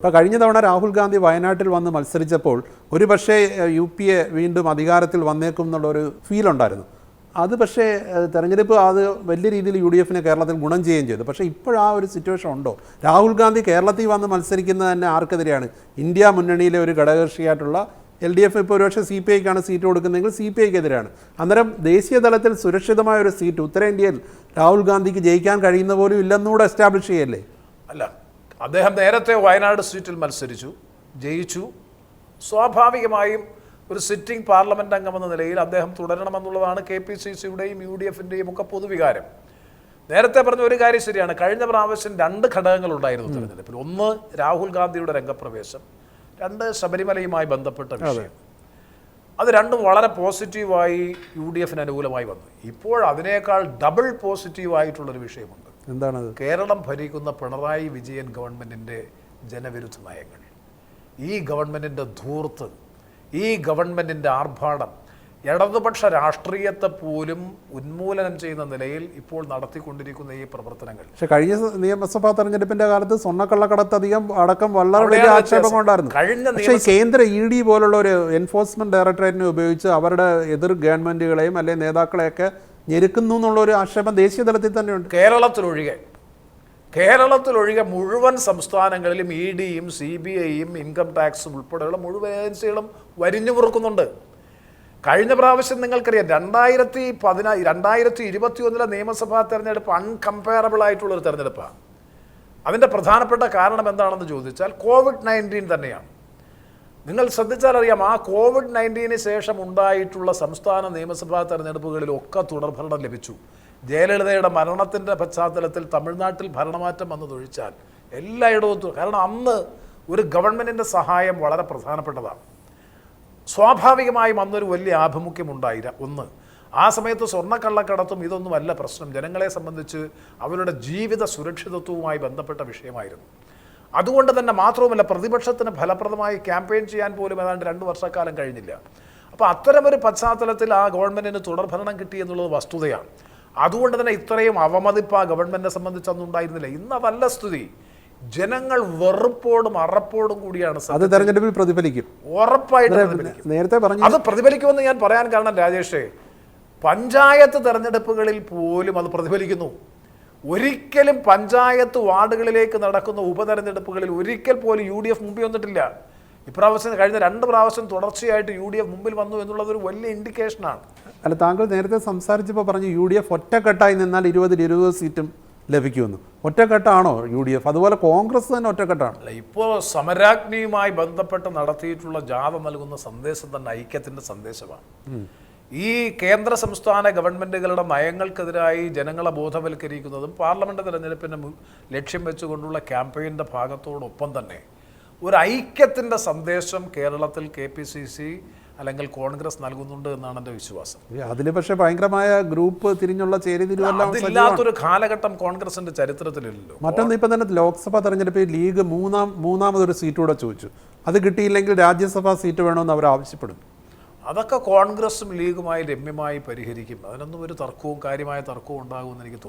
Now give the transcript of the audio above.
ഇപ്പോൾ കഴിഞ്ഞ തവണ രാഹുൽ ഗാന്ധി വയനാട്ടിൽ വന്ന് മത്സരിച്ചപ്പോൾ ഒരു പക്ഷേ യു പി എ വീണ്ടും അധികാരത്തിൽ വന്നേക്കും എന്നുള്ളൊരു ഫീൽ ഉണ്ടായിരുന്നു. അത് പക്ഷേ തെരഞ്ഞെടുപ്പ് അത് വലിയ രീതിയിൽ യു ഡി എഫിനെ കേരളത്തിൽ ഗുണം ചെയ്യുകയും ചെയ്തു. പക്ഷേ ഇപ്പോഴാ ഒരു സിറ്റുവേഷൻ ഉണ്ടോ? രാഹുൽ ഗാന്ധി കേരളത്തിൽ വന്ന് മത്സരിക്കുന്നത് തന്നെ ആർക്കെതിരെയാണ്? ഇന്ത്യ മുന്നണിയിലെ ഒരു ഘടകകക്ഷിയായിട്ടുള്ള എൽ ഡി എഫ് ഇപ്പോൾ ഒരുപക്ഷെ സി പി ഐക്കാണ് സീറ്റ് കൊടുക്കുന്നതെങ്കിൽ സി പി ഐക്കെതിരാണ് അന്നേരം ദേശീയ തലത്തിൽ സുരക്ഷിതമായ ഒരു സീറ്റ് ഉത്തരേന്ത്യയിൽ രാഹുൽ ഗാന്ധിക്ക് ജയിക്കാൻ കഴിയുന്ന പോലും ഇല്ലെന്നുകൂടെ എസ്റ്റാബ്ലിഷ് ചെയ്യല്ലേ? അല്ല അദ്ദേഹം നേരത്തെ വയനാട് സീറ്റിൽ മത്സരിച്ചു ജയിച്ചു. സ്വാഭാവികമായും ഒരു സിറ്റിംഗ് പാർലമെന്റ് അംഗമെന്ന നിലയിൽ അദ്ദേഹം തുടരണമെന്നുള്ളതാണ് കെ പി സി സിയുടെയും യു ഡി എഫിന്റെയും ഒക്കെ പൊതുവികാരം. നേരത്തെ പറഞ്ഞ ഒരു കാര്യം ശരിയാണ്. കഴിഞ്ഞ പ്രാവശ്യം രണ്ട് ഘടകങ്ങളുണ്ടായിരുന്നു തെരഞ്ഞെടുപ്പിൽ. ഒന്ന് രാഹുൽ ഗാന്ധിയുടെ രംഗപ്രവേശം രണ്ട് ശബരിമലയുമായി ബന്ധപ്പെട്ട വിഷയം. അത് രണ്ടും വളരെ പോസിറ്റീവായി യു ഡി എഫിന് അനുകൂലമായി വന്നു. ഇപ്പോൾ അതിനേക്കാൾ ഡബിൾ പോസിറ്റീവായിട്ടുള്ളൊരു വിഷയമുണ്ട്. എന്താണത്? കേരളം ഭരിക്കുന്ന പിണറായി വിജയൻ ഗവൺമെന്റിന്റെ ജനവിരുദ്ധ നയങ്ങൾ ഈ ഗവൺമെന്റിന്റെ ധൂർത്ത് ഈ ഗവൺമെന്റിന്റെ ആർഭാടം ഇടതുപക്ഷ രാഷ്ട്രീയത്തെ പോലും ഉന്മൂലനം ചെയ്യുന്ന നിലയിൽ ഇപ്പോൾ നടത്തിക്കൊണ്ടിരിക്കുന്ന ഈ പ്രവർത്തനങ്ങൾ. പക്ഷെ കഴിഞ്ഞ നിയമസഭാ തെരഞ്ഞെടുപ്പിന്റെ കാലത്ത് സ്വർണക്കള്ളക്കടത്ത് അധികം അടക്കം വളരെ വലിയ ആക്ഷേപം. ഉണ്ടായിരുന്നു. കഴിഞ്ഞ പക്ഷേ കേന്ദ്ര ഇ ഡി പോലുള്ള ഒരു എൻഫോഴ്സ്മെന്റ് ഡയറക്ടറേറ്റിനെ ഉപയോഗിച്ച് അവരുടെ എതിർ ഗവൺമെന്റുകളെയും അല്ലെങ്കിൽ നേതാക്കളെയൊക്കെ ഞെരുക്കുന്നു എന്നുള്ള ഒരു ആക്ഷേപം ദേശീയ തലത്തിൽ തന്നെയുണ്ട്. കേരളത്തിലൊഴികെ കേരളത്തിലൊഴികെ മുഴുവൻ സംസ്ഥാനങ്ങളിലും ഇ ഡിയും സി ബി ഐയും ഇൻകം ടാക്സും ഉൾപ്പെടെയുള്ള മുഴുവൻ ഏജൻസികളും വരിഞ്ഞു മുറുക്കുന്നുണ്ട് കഴിഞ്ഞ പ്രാവശ്യം നിങ്ങൾക്കറിയാം രണ്ടായിരത്തി പതിനാ രണ്ടായിരത്തി ഇരുപത്തി ഒന്നിലെ നിയമസഭാ തെരഞ്ഞെടുപ്പ് അൺകമ്പയറബിൾ ആയിട്ടുള്ളൊരു തെരഞ്ഞെടുപ്പാണ്. അതിന്റെ പ്രധാനപ്പെട്ട കാരണം എന്താണെന്ന് ചോദിച്ചാൽ കോവിഡ് നയന്റീൻ തന്നെയാണ്. നിങ്ങൾ ശ്രദ്ധിച്ചാൽ അറിയാം ആ കോവിഡ് നയന്റീന് ശേഷം ഉണ്ടായിട്ടുള്ള സംസ്ഥാന നിയമസഭാ തെരഞ്ഞെടുപ്പുകളിലൊക്കെ തുടർഭരണം ലഭിച്ചു. ജയലളിതയുടെ മരണത്തിന്റെ പശ്ചാത്തലത്തിൽ തമിഴ്നാട്ടിൽ ഭരണമാറ്റം വന്നതൊഴിച്ചാൽ എല്ലായിടവും കാരണം അന്ന് ഒരു ഗവൺമെന്റിന്റെ സഹായം വളരെ പ്രധാനപ്പെട്ടതാണ്. സ്വാഭാവികമായും അന്നൊരു വലിയ ആഭിമുഖ്യം ഉണ്ടായി ഒന്ന്. ആ സമയത്ത് സ്വർണക്കള്ളക്കടത്തും ഇതൊന്നുമല്ല പ്രശ്നം. ജനങ്ങളെ സംബന്ധിച്ച് അവരുടെ ജീവിത സുരക്ഷിതത്വവുമായി ബന്ധപ്പെട്ട വിഷയമായിരുന്നു. അതുകൊണ്ട് തന്നെ മാത്രവുമല്ല പ്രതിപക്ഷത്തിന് ഫലപ്രദമായി ക്യാമ്പയിൻ ചെയ്യാൻ പോലും ഏതാണ്ട് രണ്ട് വർഷക്കാലം കഴിഞ്ഞില്ല. അപ്പോൾ അത്തരമൊരു പശ്ചാത്തലത്തിൽ ആ ഗവൺമെന്റിന് തുടർഭരണം കിട്ടി എന്നുള്ളത് വസ്തുതയാണ്. അതുകൊണ്ട് തന്നെ ഇത്രയും അവമതിപ്പ് ആ ഗവൺമെന്റിനെ സംബന്ധിച്ച് അന്നും ഉണ്ടായിരുന്നില്ല. ഇന്ന് അതല്ല സ്ഥിതി. ജനങ്ങൾ വെറുപ്പോടും അറപ്പോടും കൂടിയാണ് അത് തെരഞ്ഞെടുപ്പിൽ പ്രതിഫലിക്കും. ഉറപ്പായിട്ട് പ്രതിഫലിക്കും. നേരത്തെ പറഞ്ഞു അത് പ്രതിഫലിക്കുമെന്ന് ഞാൻ പറയാൻ കാരണം രാജേഷേ പഞ്ചായത്ത് തെരഞ്ഞെടുപ്പുകളിൽ പോലും അത് പ്രതിഫലിക്കുന്നു. ഒരിക്കലും പഞ്ചായത്ത് വാർഡുകളിലേക്ക് നടക്കുന്ന ഉപതെരഞ്ഞെടുപ്പുകളിൽ ഒരിക്കൽ പോലും യു ഡി എഫ് മുമ്പിൽ വന്നിട്ടില്ല. ഇപ്രാവശ്യം കഴിഞ്ഞ രണ്ട് പ്രാവശ്യം തുടർച്ചയായിട്ട് യു ഡി എഫ് മുമ്പിൽ വന്നു എന്നുള്ളത് ഒരു വലിയ ഇൻഡിക്കേഷനാണ് അല്ല താങ്കൾ നേരത്തെ സംസാരിച്ചപ്പോൾ പറഞ്ഞു യു ഡി എഫ് ഒറ്റക്കെട്ടായി നിന്നാൽ ഇരുപതിൽ ഇരുപത് സീറ്റും ലഭിക്കുമെന്ന്. ഒറ്റക്കെട്ടാണോ യു ഡി എഫ്? അതുപോലെ കോൺഗ്രസ് തന്നെ ഒറ്റക്കെട്ടാണ്. അല്ല ഇപ്പോൾ സമരാഗ്നിയുമായി ബന്ധപ്പെട്ട് നടത്തിയിട്ടുള്ള ജാഥ നൽകുന്ന സന്ദേശം തന്നെ ഐക്യത്തിന്റെ സന്ദേശമാണ്. ഈ കേന്ദ്ര സംസ്ഥാന ഗവൺമെന്റുകളുടെ നയങ്ങൾക്കെതിരായി ജനങ്ങളെ ബോധവൽക്കരിക്കുന്നതും പാർലമെന്റ് തിരഞ്ഞെടുപ്പിന്റെ ലക്ഷ്യം വെച്ചുകൊണ്ടുള്ള ക്യാമ്പയിന്റെ ഭാഗത്തോടൊപ്പം തന്നെ ഒരു ഐക്യത്തിന്റെ സന്ദേശം കേരളത്തിൽ കെ പി സി സി അല്ലെങ്കിൽ കോൺഗ്രസ് നൽകുന്നുണ്ട് എന്നാണ് എന്റെ വിശ്വാസം. അതിൽ പക്ഷേ ഭയങ്കരമായ ഗ്രൂപ്പ് തിരിഞ്ഞുള്ള. അതില്ലാത്തൊരു കാലഘട്ടം കോൺഗ്രസിന്റെ ചരിത്രത്തിലില്ലല്ലോ. മറ്റൊന്ന് ഇപ്പം തന്നെ ലോക്സഭാ തെരഞ്ഞെടുപ്പിൽ ലീഗ് മൂന്നാം മൂന്നാമതൊരു സീറ്റ് കൂടെ ചോദിച്ചു. അത് കിട്ടിയില്ലെങ്കിൽ രാജ്യസഭാ സീറ്റ് വേണമെന്ന് അവർ ആവശ്യപ്പെടും അതൊക്കെ കോൺഗ്രസും ലീഗുമായി രമ്യമായി പരിഹരിക്കും. അതിനൊന്നും ഒരു തർക്കവും കാര്യമായ തർക്കവും ഉണ്ടാകുമെന്ന് എനിക്ക് തോന്നുന്നു